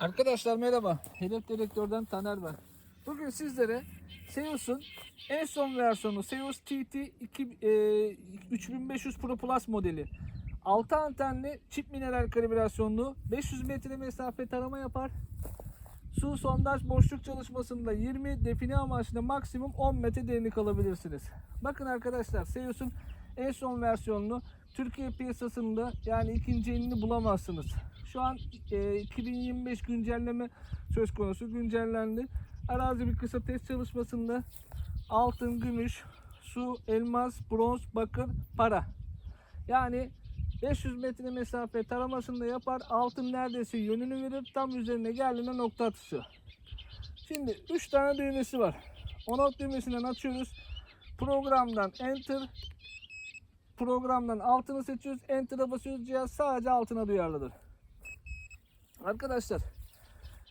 Arkadaşlar merhaba. Hedef Direktör'den Taner ben. Bugün sizlere Seus'un en son versiyonu Seus TT 2, e, 3500 Pro Plus modeli. 6 antenli çift mineral kalibrasyonlu 500 metre mesafe tarama yapar. Su sondaj boşluk çalışmasında 20 define amaçlı maksimum 10 metre derinlik alabilirsiniz. Bakın arkadaşlar Seus'un en son versiyonunu Türkiye piyasasında yani ikinci elini bulamazsınız. Şu an e, 2025 güncelleme söz konusu güncellendi. Arazi bir kısa test çalışmasında altın, gümüş, su, elmas, bronz, bakır, para. Yani 500 metre mesafe taramasında yapar. Altın neredeyse yönünü verir. Tam üzerine geldiğinde nokta atışı. Şimdi 3 tane düğmesi var. On-off düğmesinden açıyoruz. Programdan enter. Programdan altını seçiyoruz. Enter'a basıyoruz. Cihaz sadece altına duyarlıdır. Arkadaşlar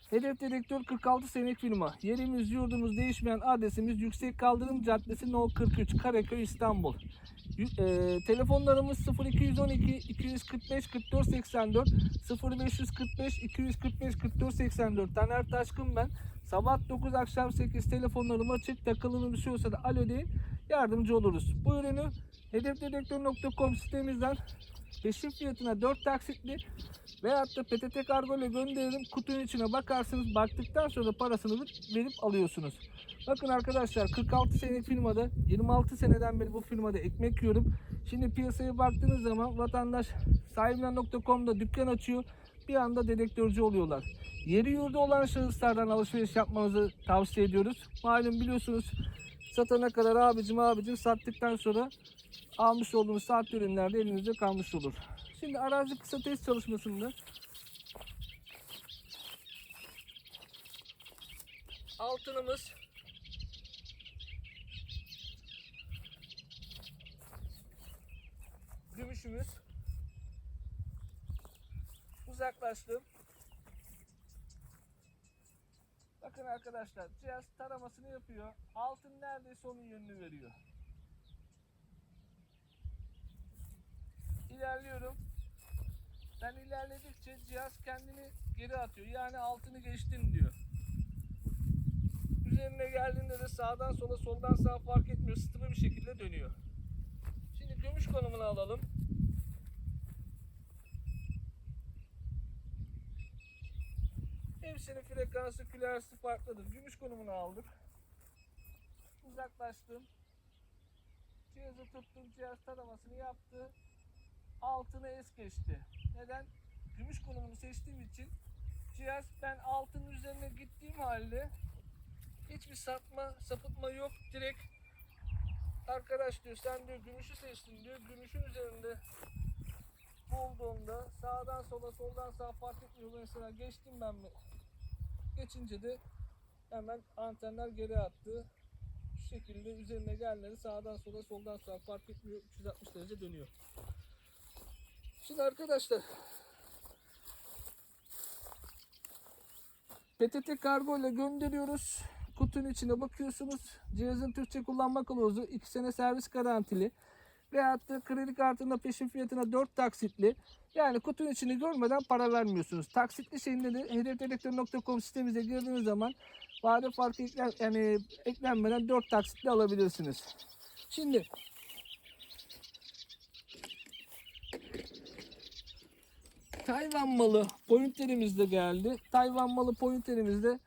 Hedef Direktör 46 senelik firma. Yerimiz yurdumuz değişmeyen adresimiz Yüksek Kaldırım Caddesi No 43 Karaköy İstanbul. E, telefonlarımız 0212 245 44 84 0545 245 44 84 Taner Taşkın ben. Sabah 9 akşam 8 telefonlarım açık. Takılını düşüyorsa da alo deyin. Yardımcı oluruz. Bu ürünü hedefdirektör.com sitemizden peşin fiyatına 4 taksitli Veyahut da PTT kargo ile gönderirim. Kutunun içine bakarsınız. Baktıktan sonra parasını verip alıyorsunuz. Bakın arkadaşlar 46 senelik firmada 26 seneden beri bu firmada ekmek yiyorum. Şimdi piyasaya baktığınız zaman vatandaş sahibinden.com'da dükkan açıyor. Bir anda dedektörcü oluyorlar. Yeri yurdu olan şahıslardan alışveriş yapmanızı tavsiye ediyoruz. Malum biliyorsunuz satana kadar abicim abicim sattıktan sonra almış olduğunuz saat ürünler de elinizde kalmış olur. Şimdi arazi kısa test çalışmasında altınımız gümüşümüz uzaklaştım. Bakın arkadaşlar cihaz taramasını yapıyor. Altın neredeyse onun yönünü veriyor. ilerliyorum. Ben ilerledikçe cihaz kendini geri atıyor. Yani altını geçtin diyor. Üzerine geldiğinde de sağdan sola soldan sağa fark etmiyor. Sıtılı bir şekilde dönüyor. Şimdi gümüş konumunu alalım. Hepsinin frekansı külersi farklıdır. Gümüş konumunu aldık. Uzaklaştım. Cihazı tuttum. Cihaz taramasını yaptı altına es geçti. Neden? Gümüş konumunu seçtiğim için cihaz ben altının üzerine gittiğim halde hiçbir sapma, sapıtma yok. Direkt arkadaş diyor sen diyor gümüşü seçtin diyor. Gümüşün üzerinde bulduğumda sağdan sola soldan sağa fark etmiyor. Mesela geçtim ben mi? Geçince de hemen antenler geri attı. Şu şekilde üzerine gelenleri sağdan sola soldan sağa fark etmiyor. 360 derece dönüyor. Şimdi arkadaşlar PTT kargo ile gönderiyoruz. Kutunun içine bakıyorsunuz. Cihazın Türkçe kullanma kılavuzu 2 sene servis garantili. Veyahut da kredi kartında peşin fiyatına 4 taksitli. Yani kutunun içini görmeden para vermiyorsunuz. Taksitli şeyinde de hedefdirektör.com sitemize girdiğiniz zaman vade farkı eklen, yani eklenmeden 4 taksitli alabilirsiniz. Şimdi Tayvan malı pointerimiz de geldi. Tayvan malı pointerimizde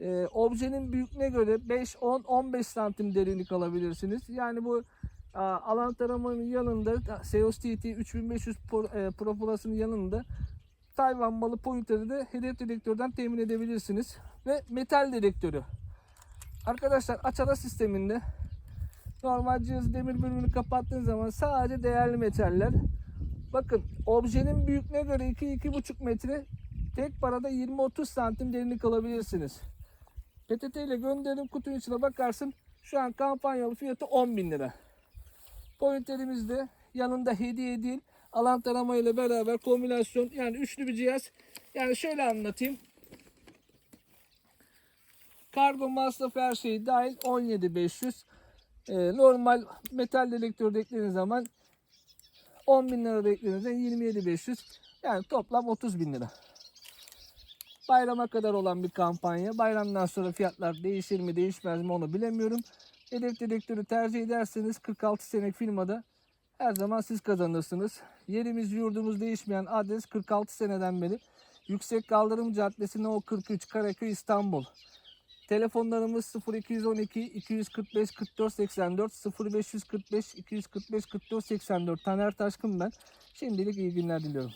e, objenin büyüklüğüne göre 5, 10, 15 santim derinlik alabilirsiniz. Yani bu alan taramanın yanında Seos TT 3500 Pro, e, yanında Tayvan malı pointeri de hedef dedektörden temin edebilirsiniz. Ve metal dedektörü. Arkadaşlar açara sisteminde normal cihazı demir bölümünü kapattığınız zaman sadece değerli metaller Bakın objenin büyüklüğüne göre 2-2,5 metre tek parada 20-30 santim derinlik alabilirsiniz. PTT ile gönderim kutunun içine bakarsın. Şu an kampanyalı fiyatı 10 bin lira. Pointerimiz de yanında hediye değil. Alan tarama ile beraber kombinasyon yani üçlü bir cihaz. Yani şöyle anlatayım. Kargo masrafı her şey dahil 17.500. Ee, normal metal dedektör eklediğiniz zaman 10 bin lira eklediğinizde 27.500 yani toplam 30 bin lira. Bayrama kadar olan bir kampanya. Bayramdan sonra fiyatlar değişir mi değişmez mi onu bilemiyorum. Hedef dedektörü tercih ederseniz 46 senelik firmada her zaman siz kazanırsınız. Yerimiz yurdumuz değişmeyen adres 46 seneden beri. Yüksek Kaldırım Caddesi No 43 Karaköy İstanbul. Telefonlarımız 0212 245 44 84 0545 245 44 84 Taner Taşkın ben. Şimdilik iyi günler diliyorum.